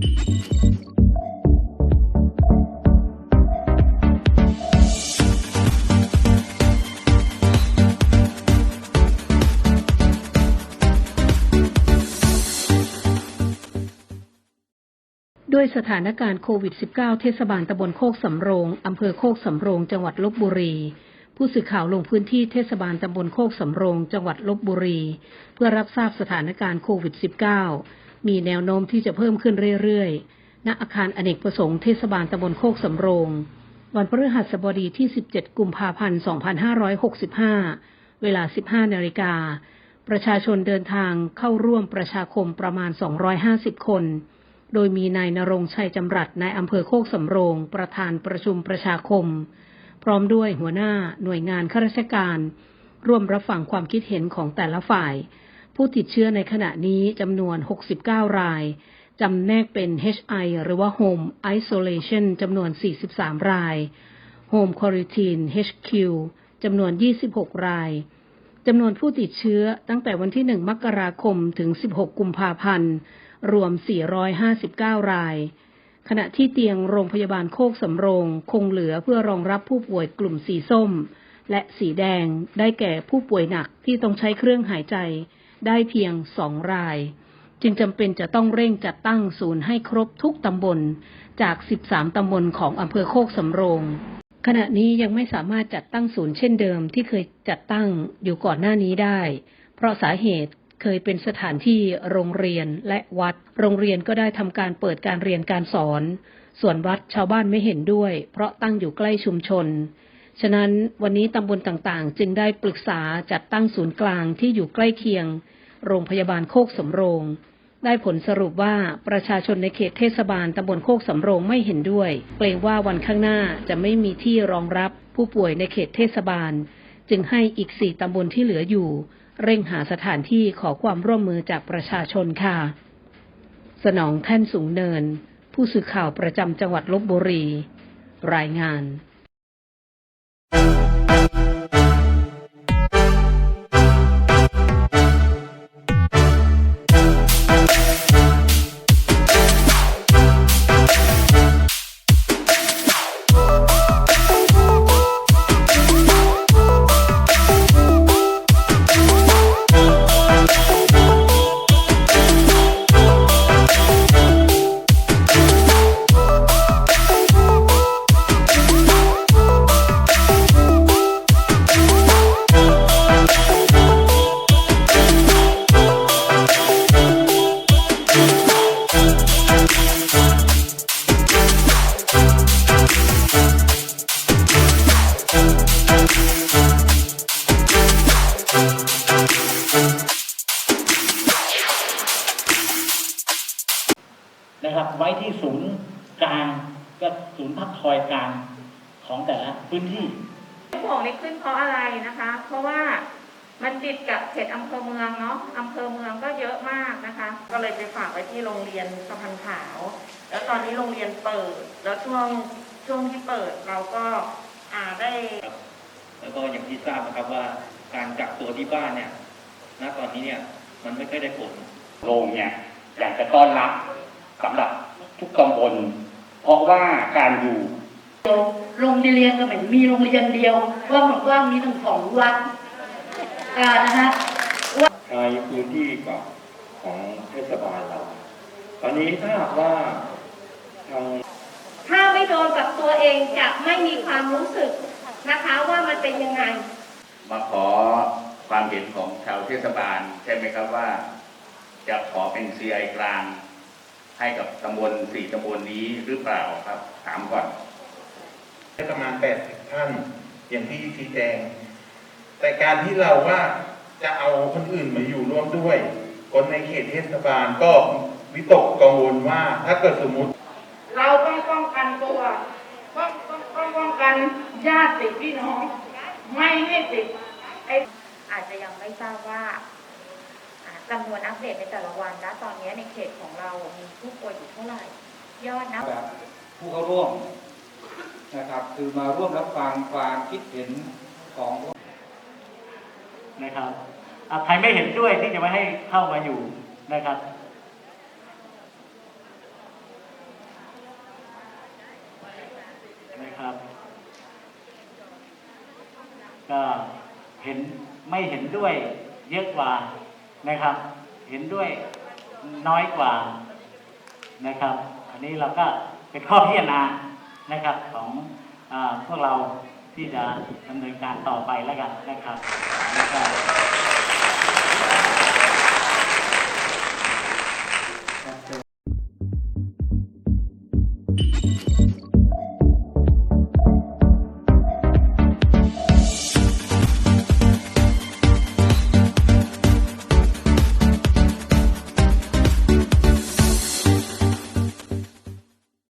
ด้วยสถานการณ์โควิด -19 เทศบาลตำบลโคกสำโรง อำเภอโคกสำโรง จังหวัดลบบุรี ผู้สื่อข่าวลงพื้นที่เทศบาลตำบลโคกสำโรง จังหวัดลบบุรี เพื่อรับทราบสถานการณ์โควิด -19 มีแนวโน้มที่จะเพิ่มขึ้นเรื่อยๆ ณ อาคารอเนกประสงค์เทศบาลตำบลโคกสำโรง วันพฤหัสบดีที่ 17 กุมภาพันธ์ 2565 เวลา 15 นาฬิกา ประชาชนเดินทางเข้าร่วมประชาคมประมาณ 250 คน โดยมีนายนรงชัยจำรัดนายอำเภอโคกสำโรง ประธานประชุมประชาคม พร้อมด้วยหัวหน้าหน่วยงานข้าราชการ ร่วมรับฟังความคิดเห็นของแต่ละฝ่าย ผู้ติดเชื้อในขณะนี้จำนวน 69 ราย จำแนกเป็น HI หรือว่า Home Isolation จำนวน 43 ราย Home Quarantine HQ จำนวน 26 รายจำนวนผู้ติดเชื้อตั้งแต่วันที่ 1 มกราคม ถึง 16 กุมภาพันธ์ รวม 459 ราย ขณะที่เตียงโรงพยาบาลโคกสำโรงคงเหลือเพื่อรองรับผู้ป่วยกลุ่มสีส้ม และสีแดง ได้แก่ผู้ป่วยหนักที่ต้องใช้เครื่องหายใจ ได้เพียงสองราย จึงจำเป็นจะต้องเร่งจัดตั้งศูนย์ให้ครบทุกตำบล จาก 13 ตำบลของอำเภอโคกสำโรง ขณะนี้ยังไม่สามารถจัดตั้งศูนย์เช่นเดิมที่เคยจัดตั้งอยู่ก่อนหน้านี้ได้ เพราะสาเหตุเคยเป็นสถานที่โรงเรียนและวัด โรงเรียนก็ได้ทำการเปิดการเรียนการสอน ส่วนวัดชาวบ้านไม่เห็นด้วย เพราะตั้งอยู่ใกล้ชุมชน ฉะนั้นวันนี้ตำบลต่างๆ จึงได้ปรึกษาจัดตั้งศูนย์กลางที่อยู่ใกล้เคียง โรงพยาบาลโคกสำโรง ได้ผลสรุปว่าประชาชนในเขตเทศบาลตำบลโคกสำโรงไม่เห็นด้วย เกรงว่าวันข้างหน้าจะไม่มีที่รองรับผู้ป่วยในเขตเทศบาล จึงให้อีกสี่ตำบลที่เหลืออยู่ เร่งหาสถานที่ขอความร่วมมือจากประชาชนค่ะ สนองแท่นสูงเนิน ผู้สื่อข่าวประจำจังหวัดลบบุรี รายงาน You. นะครับ ไว้ที่ศูนย์กลางก็ศูนย์พักคอยกลางของแต่ละพื้นที่ของนี้ขึ้นเพราะอะไรนะคะ เพราะว่ามันติดกับเขตอำเภอเมืองเนาะอำเภอเมืองก็เยอะมากนะคะ ก็เลยไปฝากไว้ที่โรงเรียนสะพานขาว แล้วตอนนี้โรงเรียนเปิด แล้วช่วงช่วงที่เปิดเราก็อ่าได้แล้วก็อย่างที่ทราบนะครับว่าการกักตัวที่บ้านเนี่ยณตอนนี้เนี่ยมันไม่ค่อยได้ผลโรงเนี่ยอยากจะต้อนรับ สำหรับทุกตำบล เพราะว่าการอยู่โรงเรียนก็เหมือนมีโรงเรียนเดียวว่างของกว้างมีทั้งสองวัดอ่านะฮะในพื้นที่กับของเทศบาลเรา ตอนนี้ถ้าหากว่าทางถ้าไม่โดนกับตัวเองจะไม่มีความรู้สึกนะคะว่ามันเป็นยังไง มาขอความเห็นของชาวเทศบาลใช่ไหมครับว่า จะขอเป็น CI กลาง ให้กับตำบลสี่ตำบลนี้หรือเปล่าครับ ถามก่อนประมาณ80ท่านอย่างที่ชี้แจง แต่การที่เราว่าจะเอาคนอื่นมาอยู่ร่วมด้วย คนในเขตเทศบาลก็วิตกกังวลว่าถ้าเกิดสมมติ เราต้องป้องกันตัวต้องต้องต้องป้องกันญาติพี่น้อง ไม่ให้ติดไออาจจะยังไม่ทราบว่าอ่า จำนวนอัปเดตในแต่ละวันนะตอนนี้ในเขตของเรามีผู้ป่วยอยู่เท่าไหร่ ยอดนะแบบผู้เข้าร่วมนะครับ คือมาร่วมรับฟังความคิดเห็นของนะครับใครไม่เห็นด้วยที่จะไม่ให้เข้ามาอยู่นะครับ นะครับ ก็เห็นไม่เห็นด้วยเยอะกว่า นะครับ เห็นด้วยน้อยกว่านะครับ อันนี้เราก็เป็นข้อพิจารณานะครับของอพวกเราที่จะดำเนินการต่อไปแล้วกันนะครับ